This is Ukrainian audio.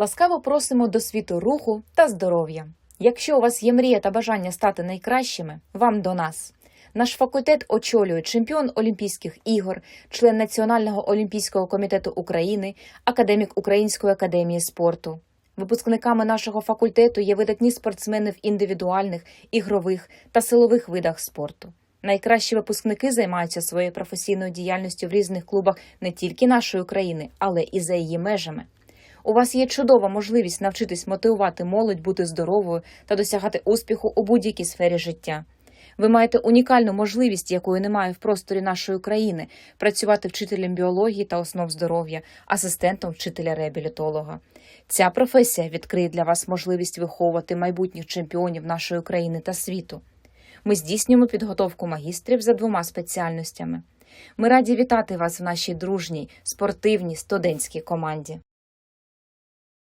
Ласкаво просимо до світу руху та здоров'я. Якщо у вас є мрія та бажання стати найкращими, вам до нас. Наш факультет очолює чемпіон Олімпійських ігор, член Національного олімпійського комітету України, академік Української академії спорту. Випускниками нашого факультету є видатні спортсмени в індивідуальних, ігрових та силових видах спорту. Найкращі випускники займаються своєю професійною діяльністю в різних клубах не тільки нашої країни, але і за її межами. У вас є чудова можливість навчитись мотивувати молодь бути здоровою та досягати успіху у будь-якій сфері життя. Ви маєте унікальну можливість, якої немає в просторі нашої країни, працювати вчителем біології та основ здоров'я, асистентом вчителя реабілітолога. Ця професія відкриє для вас можливість виховувати майбутніх чемпіонів нашої країни та світу. Ми здійснюємо підготовку магістрів за двома спеціальностями. Ми раді вітати вас в нашій дружній спортивній студентській команді.